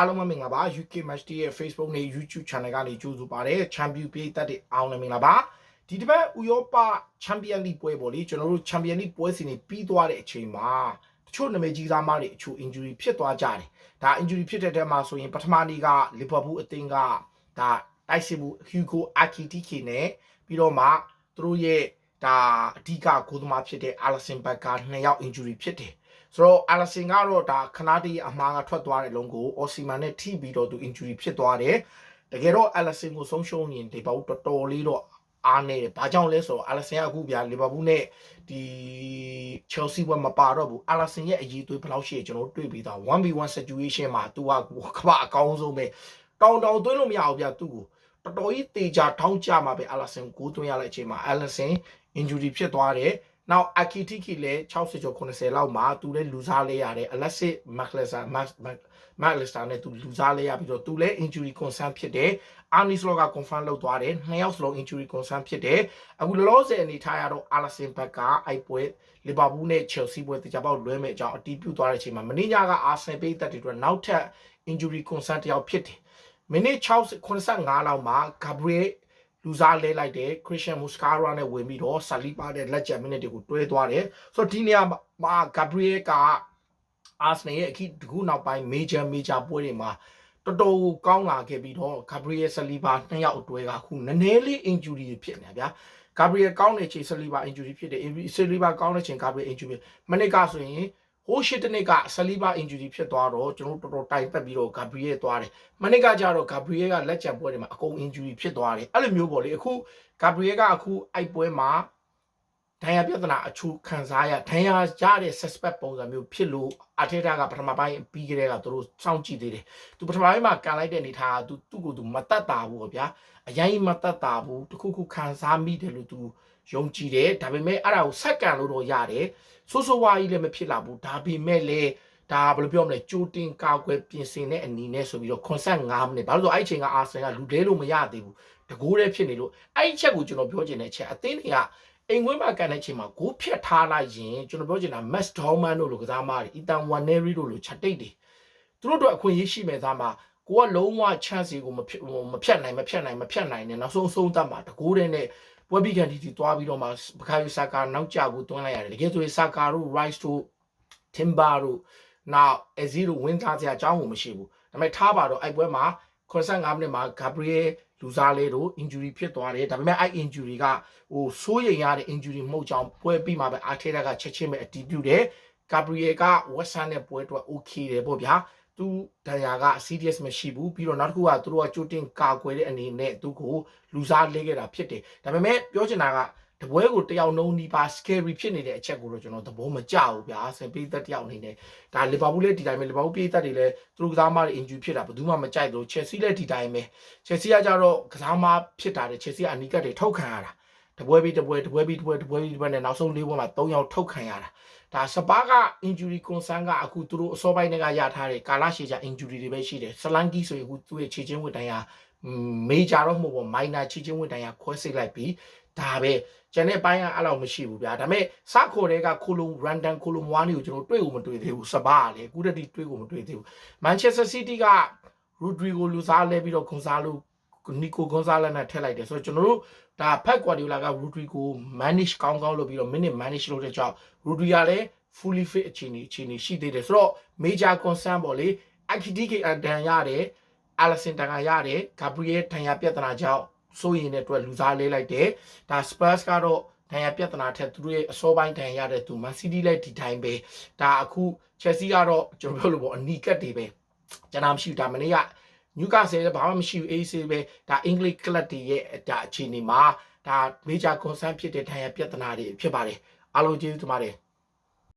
အားလုံးပဲမင်္ဂလာပါ UK Match Day ရဲ့ Facebook နဲ့ YouTube Channel ကနေကြိုဆိုပါရစေ။ Champion ပြည်သက်တွေအားလုံးမင်္ဂလာပါ။ဒီတစ်ပတ်ဥရောပ Champion League ပွဲပေါ့လေကျွန်တော်တို့ Champion League ပွဲစဉ်တွေပြီးသွားတဲ့အချိန်မှာတချို့နာမည်ကြီးသားမတွေအချို့ injury ဖြစ်သွားကြတယ်။ဒါ injury ဖြစ်တဲ့တဲမှာဆိုရင်ပထမနေ့က Liverpool အသင်းကဒါတိုက်စစ်မှု Hugo Ekitike နဲ့ပြီးတော့မှသူတို့ရဲ့ဒါအဓိကဂိုးသမားဖြစ်တဲ့ Alisson Becker နှစ်ယောက် injury ဖြစ်တယ်။ ဆိုတော့အာလဆင်ကတော့ဒါခနာတီအမှားကထွက်သွားတဲ့လုံးကိုအော်စီမန်နဲ့ထိပြီးတော့သူ injury ဖြစ်သွားတယ်တကယ်တော့အာလဆင်ကိုဆုံးရှုံးရင်ဒီဘောက်တော်တော်လေးတော့အားနေတယ်ဘာကြောင့်လဲဆိုတော့အာလဆင်ကအခုဗျာလီဗာပူးနဲ့ဒီ Chelsea ဘက်မပါတော့ဘူးအာလဆင်ရဲ့အရေးသွေးဘယ်လောက်ရှိရကျွန်တော်တွေ့ပြီးသား 1v1 situation မှာသူကကမ္ဘာအကောင်းဆုံးပဲတောင်တောင်သွင်းလို့မရဘူးဗျာသူ့ကိုတော်တော်ကြီးတေချာထောင်းကြမှာပဲအာလဆင်ကိုသွင်းရတဲ့အချိန်မှာအာလဆင် injury ဖြစ်သွားတယ် နောက်အကီတီကီလည်း60ကျော်80လောက်မှာသူလည်းလူစားလဲရတယ်အလက်စစ်မက်လက်ဆာမက်မက်လက်စတာနဲ့သူလူစားလဲရပြီးတော့သူလည်း injury concern ဖြစ်တယ်အာနီစလောက confirm လုပ်သွားတယ်နှစ်ယောက်စလုံး injury concern ဖြစ်တယ်အခုလောလောဆယ်အနေထားရတော့အာလဆင်ဘက်ကအိုက်ပွဲလီဗာပူးနဲ့ Chelsea ပွဲတကြပေါက်လွဲမဲ့အကြောင်းအတီးပြုတ်သွားတဲ့အချိန်မှာမင်းညာကအာဆင်ပေးသက်တွေအတွက်နောက်ထပ် injury concern တယောက်ဖြစ်တယ်မိနစ်60 85လောက်မှာ Gabriel လူစားလဲလိုက်တယ်ခရစ်ယာန်မူစကာရာနဲ့ဝင်ပြီးတော့ဆာလီပါတဲ့လက်ချက်မိနစ်တွေကိုတွဲသွားတယ်ဆိုတော့ဒီနေရာမှာဂါဘရီယယ်ကအာဆနယ်ရဲ့အခုဒီခုနောက်ပိုင်း major major ပွဲတွေမှာတော်တော်ကောင်းလာခဲ့ပြီးတော့ဂါဘရီယယ်ဆလီဘာနှစ်ယောက်အတွဲကအခုနည်းနည်းလေး injury ဖြစ်နေဗျာဂါဘရီယယ်ကောင်းတဲ့ချိန်ဆလီဘာ injury ဖြစ်တယ်ဆလီဘာကောင်းတဲ့ချိန်ဂါဘရီယယ် injury မနစ်ကဆိုရင် ဟိုးရှစ်တနစ်ကဆလီဘာ injury ဖြစ်သွားတော့ကျွန်တော်တော်တော်တိုင်ပတ်ပြီးတော့ဂါဘရီယယ်သွားတယ်မနစ်ကကြတော့ဂါဘရီယယ်ကလက်ချံပွဲတွေမှာအကုန် injury ဖြစ်သွားတယ်အဲ့လိုမျိုးပေါ့လေအခုဂါဘရီယယ်ကအခုအိုက်ပွဲမှာ ဒဏ်ရာပြဿနာအချို့ခံစားရဒဏ်ရာရတဲ့ suspect ပုံစံမျိုးဖြစ်လို့အထက်တာကပထမပိုင်းပြီးကြတဲ့ကသူတို့စောင့်ကြည့်သေးတယ်သူပထမပိုင်းမှာကန်လိုက်တဲ့အနေထားကသူသူ့ကိုသူမတတ်တာဘူးဗျာအရင်မတတ်တာဘူးတခုခုခံစားမိတယ်လို့သူယုံကြည်တယ်ဒါပေမဲ့အဲ့ဒါကိုဆက်ကန်လို့တော့ရတယ်ဆိုးဆိုးဝါးကြီးလည်းမဖြစ်လာဘူးဒါပေမဲ့လည်းဒါဘယ်လိုပြောမလဲကြိုတင်ကာကွယ်ပြင်ဆင်တဲ့အနေနဲ့ဆိုပြီးတော့85မိနစ်ဘာလို့ဆိုအဲ့ချိန်ကအာဆင်ကလူလဲလို့မရသေးဘူးတကိုးတည်းဖြစ်နေလို့အဲ့ဒီချက်ကိုကျွန်တော်ပြောချင်တဲ့အချက်အသင်းတွေက အိမ်ခွင်းမှာကန်တဲ့ချိန်မှာဂိုးဖြတ်ထားလိုက်ရင်ကျွန်တော်ပြောချင်တာ Max Dorman တို့လိုကစားမတွေ Ethan Waneri တို့လိုချက်တိတ်တွေသူတို့တို့အခွင့်အရေးရှိမဲ့သားမှာကိုကလုံးဝ chance ကိုမဖြစ်မဖြတ်နိုင်မဖြတ်နိုင်မဖြတ်နိုင်နဲ့နောက်ဆုံးအဆုံးသတ်မှာတကိုးတည်းနဲ့ပွဲပြီးကန်တီတီသွားပြီးတော့မှဘခါယူဆာကာနောက်ကျကိုတွန်းလိုက်ရတယ်တကယ်ဆိုရင်ဆာကာတို့ Rice တို့ Timber တို့နောက်အဇီတို့ဝင်းသားစရာအကြောင်းကိုမရှိဘူးဒါပေမဲ့ထားပါတော့အဲ့ပွဲမှာ 85မိနစ်မှာ Gabriel လူစားလေးတို့ injury ဖြစ်သွားတယ်ဒါပေမဲ့အဲ့ injury ကဟိုစိုးရိမ်ရတဲ့ injury မဟုတ်ကြောင်းပွဲပြီးမှပဲအာထေတာကချက်ချင်းပဲအတီးပြုတ်တယ် Gabriel က West Ham နဲ့ပွဲအတွက် okay တယ်ပေါ့ဗျာသူဒဏ်ရာက serious မရှိဘူးပြီးတော့နောက်တစ်ခုကသူတို့ကကြိုတင်ကာကွယ်တဲ့အနေနဲ့သူကိုလူစားလဲခဲ့တာဖြစ်တယ်ဒါပေမဲ့ပြောချင်တာက တပွဲကိုတယောက်လုံးနီးပါ scary ဖြစ်နေတဲ့အချက်ကိုတော့ကျွန်တော်သဘောမကျဘူးဗျာဆင်ပေးသက်တယောက်အနေနဲ့ဒါလီဗာပူးလည်းဒီတိုင်းပဲလီဗာပူးပြည်သက်တွေလည်းသူတို့ကစားမတွေ injury ဖြစ်တာဘယ်သူမှမကြိုက်ဘူး Chelsea လည်းဒီတိုင်းပဲ Chelsea ကကြတော့ကစားမဖြစ်တာတဲ့ Chelsea ကအနီးကပ်တွေထုတ်ခံရတာတပွဲပြီးတပွဲတပွဲပြီးတပွဲတပွဲပြီးတပွဲနဲ့နောက်ဆုံး၄ပွဲမှာ၃ယောက်ထုတ်ခံရတာဒါစပါးက injury concern ကအခုသူတို့အစောပိုင်းတွေကရထားတဲ့ကာလရှည်ကြာ injury တွေပဲရှိတယ်ဆလန်ကီဆိုရင်အခုသူ့ရဲ့ခြေချင်းဝတ်တိုင်းဟာ major တော့မဟုတ်ဘူး minor ခြေချင်းဝတ်တိုင်းဟာခွဲစိတ်လိုက်ပြီး ဒါပဲကျန်တဲ့ပိုင်းကအဲ့လောက်မရှိဘူးဗျာဒါပေမဲ့စခေါ်တဲ့ကခိုလုံ random ခိုလုံဝါးနေကိုကျွန်တော်တွေ့ကိုမတွေ့သေးဘူးစပါးလေအခုတည်းတွေ့ကိုမတွေ့သေးဘူး Manchester City က Rodrigo လူစားလဲပြီးတော့ Gonzalo Nico Gonzalo နဲ့ထည့်လိုက်တယ်ဆိုတော့ကျွန်တော်တို့ဒါဖက်ကွာဒီလာက Rodrigo manage ကောင်းကောင်းလုပ်ပြီးတော့ minute manage လုပ်တဲ့ကြောင့် Rodrigo လည်း fully fit အခြေအနေအခြေအနေရှိသေးတယ်ဆိုတော့ major concern ပေါ့လေ IKDK အတန်ရတယ် Alisson တန်ကရတယ် Gabriel ထန်ရပြဿနာကြောင့် စိုးရင်တဲ့အတွက်လူစားလဲလိုက်တယ်ဒါ Spurs ကတော့ဒဏ်ရာပြဿနာထက်သူတို့ရဲ့အစောပိုင်းဒဏ်ရာရတဲ့သူ Man City လည်းဒီတိုင်းပဲဒါအခု Chelsea ကတော့ကျွန်တော်ပြောလို့ပေါ့အနီကတ်တွေပဲကျွန်တော်မရှိဘူးဒါမနေ့က Newcastle လည်းဘာမှမရှိဘူး AC ပဲဒါ English club တွေရဲ့ဒါအခြေအနေမှာဒါ major concern ဖြစ်တဲ့ဒဏ်ရာပြဿနာတွေဖြစ်ပါတယ်အားလုံးကျေးဇူးတင်ပါတယ်